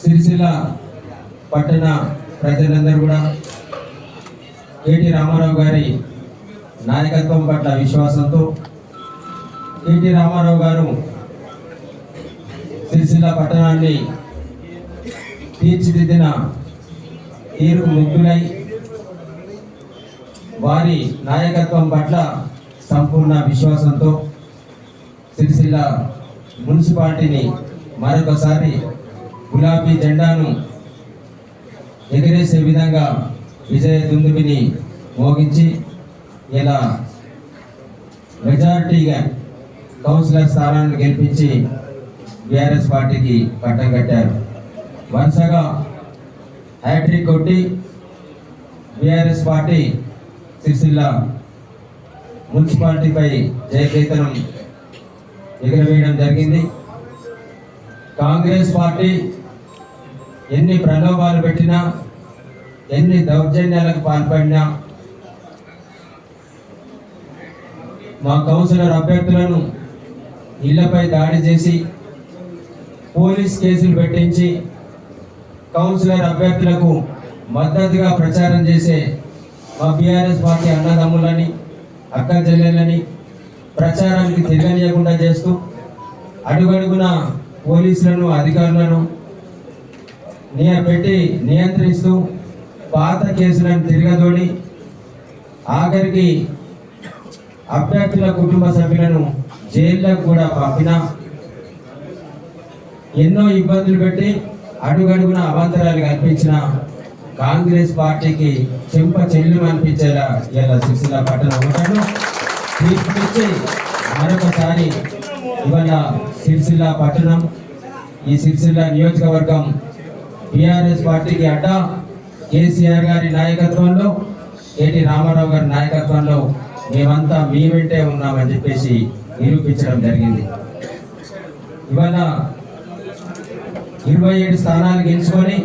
సిరిసిల్ల పట్టణ ప్రజలందరూ కూడా కేటి రామారావు గారి నాయకత్వం పట్ల విశ్వాసంతో కేటి రామారావు గారు సిరిసిల్ల పట్టణాన్ని తీర్చిదిద్దిన తీరు ముగ్గులై వారి నాయకత్వం పట్ల సంపూర్ణ విశ్వాసంతో సిరిసిల్ల మున్సిపాలిటీని మరొకసారి గులాబీ జెండాను ఎగరేసే విధంగా విజయ దుందుబిని మోగించి ఇలా మెజారిటీగా కౌన్సిలర్ స్థానాన్ని గెలిపించి బీఆర్ఎస్ పార్టీకి పట్టం కట్టారు. వరుసగా హ్యాట్రిక్ కొట్టి బీఆర్ఎస్ పార్టీ సిరిసిల్ల మున్సిపాలిటీపై జయకేతనం ఎగురవేయడం జరిగింది. కాంగ్రెస్ పార్టీ ఎన్ని ప్రలోభాలు పెట్టినా ఎన్ని దౌర్జన్యాలకు పాల్పడినా మా కౌన్సిలర్ అభ్యర్థులను ఇళ్ళపై దాడి చేసి పోలీస్ కేసులు పెట్టించి కౌన్సిలర్ అభ్యర్థులకు మద్దతుగా ప్రచారం చేసే మా బీఆర్ఎస్ పార్టీ అన్నదమ్ములని అక్క చెల్లెలని ప్రచారానికి తిరగనీయకుండా చేస్తూ అడుగడుగున పోలీసులను అధికారులను నియపెట్టి నియంత్రిస్తూ పాత కేసులను తిరగదోడి ఆఖరికి అభ్యర్థుల కుటుంబ సభ్యులను జైల్లోకి కూడా పంపిన ఎన్నో ఇబ్బందులు పెట్టి అడుగడుగున అవాంతరాలు కల్పించిన కాంగ్రెస్ పార్టీకి చెంప చెల్లు అనిపించేలా ఇలా సిరిసిల్ల పట్టణ. ఉంటాను మరొకసారి ఇవాళ సిరిసిల్ల పట్టణం ఈ సిరిసిల్ల నియోజకవర్గం టిఆర్ఎస్ పార్టీకి అడ్డా కేసీఆర్ గారి నాయకత్వంలో ఏటి రామారావు గారి నాయకత్వంలో మేమంతా మీ వెంటే ఉన్నామని చెప్పేసి నిరూపించడం జరిగింది. ఇవాళ ఇరవై ఏడు స్థానాలు గెలుచుకొని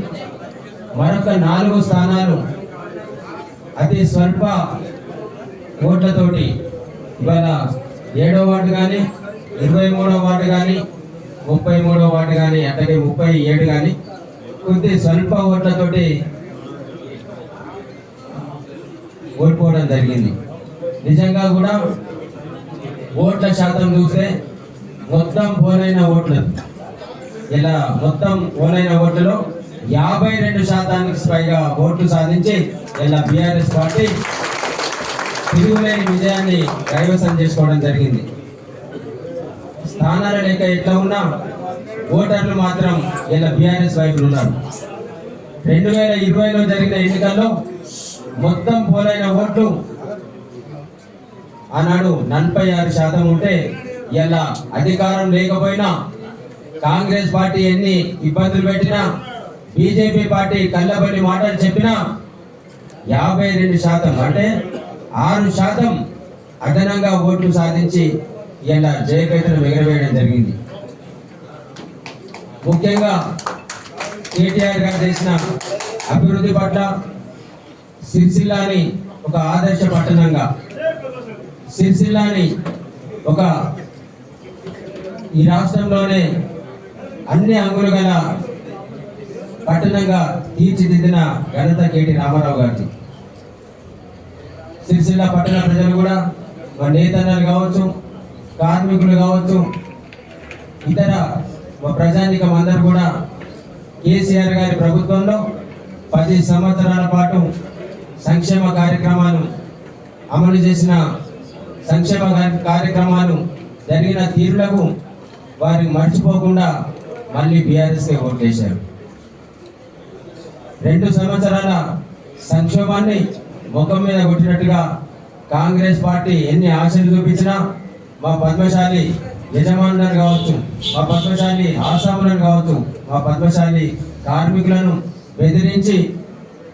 మరొక నాలుగు స్థానాలు అతి స్వల్ప ఓట్లతోటి ఇవాళ ఏడో వార్డు కానీ ఇరవై మూడో వార్డు కానీ ముప్పై మూడో వార్డు కానీ అట్లాగే ముప్పై ఏడు కానీ కొద్ది స్వల్ప ఓట్లతోటి ఓడిపోవడం జరిగింది. నిజంగా కూడా ఓట్ల శాతం చూస్తే మొత్తం పోలైన ఓట్లు. ఇలా మొత్తం పోలైన ఓట్లలో యాభై రెండు శాతానికి పైగా ఓట్లు సాధించి ఇలా బీఆర్ఎస్ పార్టీ తిరుగులేని విజయాన్ని కైవసం చేసుకోవడం జరిగింది. స్థానాల లెక్క ఎట్లా ఉన్నా ఓటర్లు మాత్రం ఇలా బీఆర్ఎస్ వైపులు ఉన్నారు. రెండు వేల ఇరవైలో జరిగిన ఎన్నికల్లో మొత్తం పోలైన ఓట్లు ఆనాడు నలభై ఆరు శాతం ఉంటే ఇలా అధికారం లేకపోయినా కాంగ్రెస్ పార్టీ ఎన్ని ఇబ్బందులు పెట్టినా బీజేపీ పార్టీ కళ్ళబడి మాటలు చెప్పినా యాభై రెండు శాతం అంటే ఆరు శాతం అదనంగా ఓట్లు సాధించి ఇలా జయకేతనం ఎగరవేయడం జరిగింది. ముఖ్యంగా కేటీఆర్ గారు చేసిన అభివృద్ధి పట్ల సిరిసిల్లాని ఒక ఆదర్శ పట్టణంగా సిరిసిల్లాని ఒక ఈ రాష్ట్రంలోనే అన్ని అంగులు గల పట్టణంగా తీర్చిదిద్దిన ఘనత కేటీ రామారావు గారికి సిరిసిల్ల పట్టణ ప్రజలు కూడా మా నేతన్నలు కావచ్చు కార్మికులు కావచ్చు ఇతర మా ప్రజానికం అందరూ కూడా కేసీఆర్ గారి ప్రభుత్వంలో పది సంవత్సరాల పాటు సంక్షేమ కార్యక్రమాలు అమలు చేసిన సంక్షేమ కార్యక్రమాలు జరిగిన తీరులకు వారిని మర్చిపోకుండా మళ్ళీ బీఆర్ఎస్కే ఓటేశారు రెండు సంవత్సరాల సంక్షోభాన్ని ముఖం మీద కొట్టినట్టుగా కాంగ్రెస్ పార్టీ ఎన్ని ఆశలు చూపించినా మా పద్మశాలి యజమానులను కావచ్చు మా పద్మశాలి ఆసాములను కావచ్చు మా పద్మశాలి కార్మికులను బెదిరించి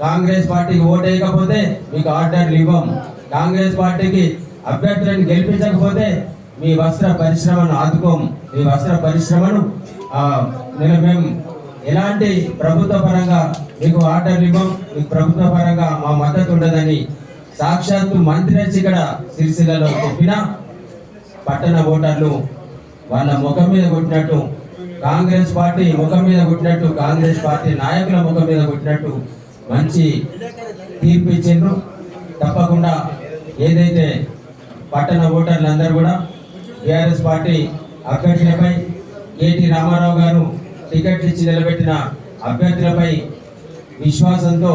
కాంగ్రెస్ పార్టీకి ఓటేయకపోతే మీకు ఆర్డర్లు ఇవ్వం. కాంగ్రెస్ పార్టీకి అభ్యర్థులను గెలిపించకపోతే మీ వస్త్ర పరిశ్రమను ఆదుకోం మీ వస్త్ర పరిశ్రమను మేము ఎలాంటి ప్రభుత్వ పరంగా మీకు ఆర్డర్లు ఇవ్వం మీకు ప్రభుత్వ పరంగా మా మద్దతు ఉండదని సాక్షాత్తు మంత్రి వచ్చి ఇక్కడ సిరిసిల్లలో చెప్పిన పట్టణ ఓటర్లు వాళ్ళ ముఖం మీద కొట్టినట్టు కాంగ్రెస్ పార్టీ ముఖం మీద కొట్టినట్టు కాంగ్రెస్ పార్టీ నాయకుల ముఖం మీద కొట్టినట్టు మంచి తీర్పు ఇచ్చిండ్రు. తప్పకుండా ఏదైతే పట్టణ ఓటర్లందరూ కూడా టిఆర్ఎస్ పార్టీ అభ్యర్థులపై ఏటి రామారావు గారు టికెట్ ఇచ్చి నిలబెట్టిన అభ్యర్థులపై విశ్వాసంతో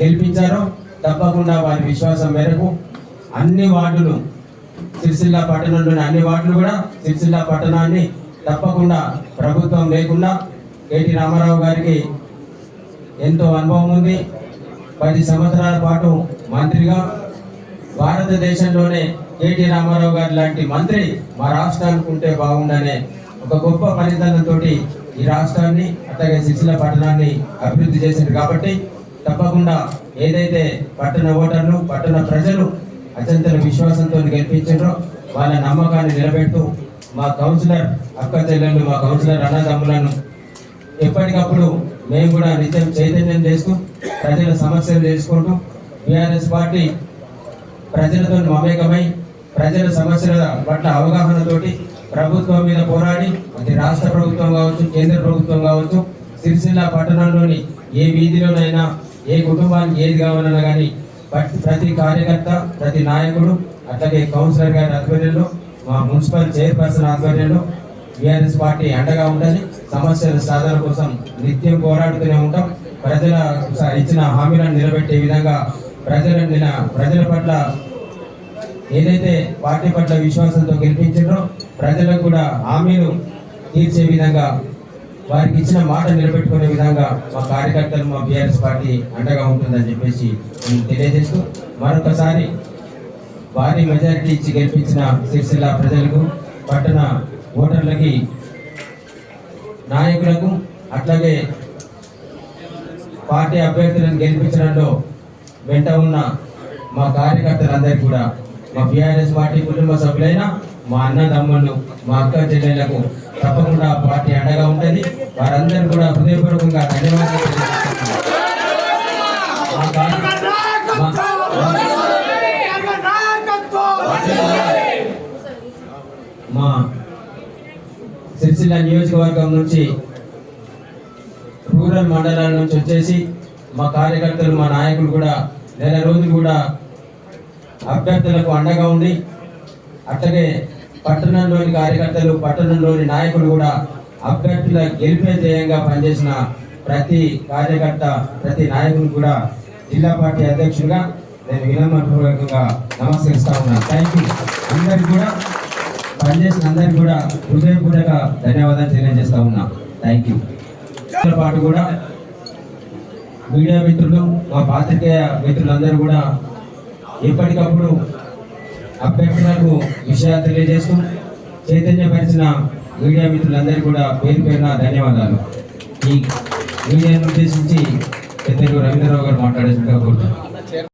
గెలిపించారు. తప్పకుండా వారి విశ్వాసం మేరకు అన్ని వార్డులు సిరిసిల్ల పట్టణంలోని అన్ని వార్డులు కూడా సిరిసిల్ల పట్టణాన్ని తప్పకుండా ప్రభుత్వం లేకుండా కేటీ రామారావు గారికి ఎంతో అనుభవం ఉంది. పది సంవత్సరాల పాటు మంత్రిగా భారతదేశంలోనే కేటీ రామారావు గారి లాంటి మంత్రి మా రాష్ట్రానికి ఉంటే బాగుండనే ఒక గొప్ప ఫలితాలతో ఈ రాష్ట్రాన్ని అట్లాగే శిక్షణ పట్టణాన్ని అభివృద్ధి చేసింది. కాబట్టి తప్పకుండా ఏదైతే పట్టణ ఓటర్లు పట్టణ ప్రజలు అత్యంత విశ్వాసంతో గెలిపించారో వాళ్ళ నమ్మకాన్ని నిలబెడుతూ మా కౌన్సిలర్ అక్క చెల్లెళ్ళు మా కౌన్సిలర్ అన్నదమ్ములను ఎప్పటికప్పుడు మేము కూడా నిత్యం చైతన్యం చేస్తూ ప్రజల సమస్యలు తెలుసుకుంటూ బీఆర్ఎస్ పార్టీ ప్రజలతో మమేకమై ప్రజల సమస్యల పట్ల అవగాహనతోటి ప్రభుత్వం మీద పోరాడి అది రాష్ట్ర ప్రభుత్వం కావచ్చు కేంద్ర ప్రభుత్వం కావచ్చు సిరిసిల్ల పట్టణంలోని ఏ వీధిలోనైనా ఏ కుటుంబానికి ఏది కావాలన్నా కానీ ప్రతి- ప్రతి కార్యకర్త ప్రతి నాయకుడు అట్లాగే కౌన్సిలర్ గారి ఆధ్వర్యంలో మా మున్సిపల్ చైర్పర్సన్ ఆధ్వర్యంలో బీఆర్ఎస్ పార్టీ అండగా ఉంటుంది సమస్యల సాధన కోసం నిత్యం పోరాడుతూనే ఉంటాం. ప్రజల ఇచ్చిన హామీలను నిలబెట్టే విధంగా ప్రజల నిల- ప్రజల పట్ల ఏదైతే పార్టీ పట్ల విశ్వాసంతో గెలిపించారో ప్రజలకు కూడా హామీలు తీర్చే విధంగా వారికి ఇచ్చిన మాట నిలబెట్టుకునే విధంగా మా కార్యకర్తలు మా బీఆర్ఎస్ పార్టీ అండగా ఉంటుందని చెప్పేసి నేను తెలియజేస్తూ మరొకసారి భారీ మెజారిటీ ఇచ్చి గెలిపించిన సిరిసిల్ల ప్రజలకు పట్టణ ఓటర్లకి నాయకులకు అట్లాగే పార్టీ అభ్యర్థులను గెలిపించడంలో వెంట ఉన్న మా కార్యకర్తలందరికీ కూడా మా బీఆర్ఎస్ పార్టీ కుటుంబ సభ్యులైన మా అన్నదమ్ములు మా అక్క చెల్లెళ్ళకు తప్పకుండా పార్టీ అండగా ఉంటుంది. వారందరూ కూడా హృదయపూర్వకంగా ధన్యవాదాలు మా మా సిరిసిల్ల నియోజకవర్గం నుంచి రూరల్ మండలాల నుంచి వచ్చేసి మా కార్యకర్తలు మా నాయకులు కూడా నెల రోజులు కూడా అభ్యర్థులకు అండగా ఉండి అట్లాగే పట్టణంలోని కార్యకర్తలు పట్టణంలోని నాయకులు కూడా అభ్యర్థుల గెలిపే ధ్యేయంగా పనిచేసిన ప్రతి కార్యకర్త ప్రతి నాయకులు కూడా జిల్లా పార్టీ అధ్యక్షుడిగా నేను వినమ్రపూర్వకంగా నమస్కరిస్తా ఉన్నాను థ్యాంక్ యూ అందరికి కూడా పనిచేసిన అందరికి కూడా హృదయపూర్వక ధన్యవాదాలు తెలియజేస్తా ఉన్నా. థ్యాంక్ యూ పాటు కూడా మీడియా మిత్రులు మా పాత్రికేయ మిత్రులందరూ కూడా ఎప్పటికప్పుడు అభ్యర్థులకు విషయాలు తెలియజేస్తూ చైతన్యపరిచిన మీడియా మిత్రులందరికీ కూడా పేరు పేరున ధన్యవాదాలు. ఈ మీడియాను ఉద్దేశించి పెద్దలు రవీంద్రరావు గారు మాట్లాడేసిందిగా కోరుతున్నాను.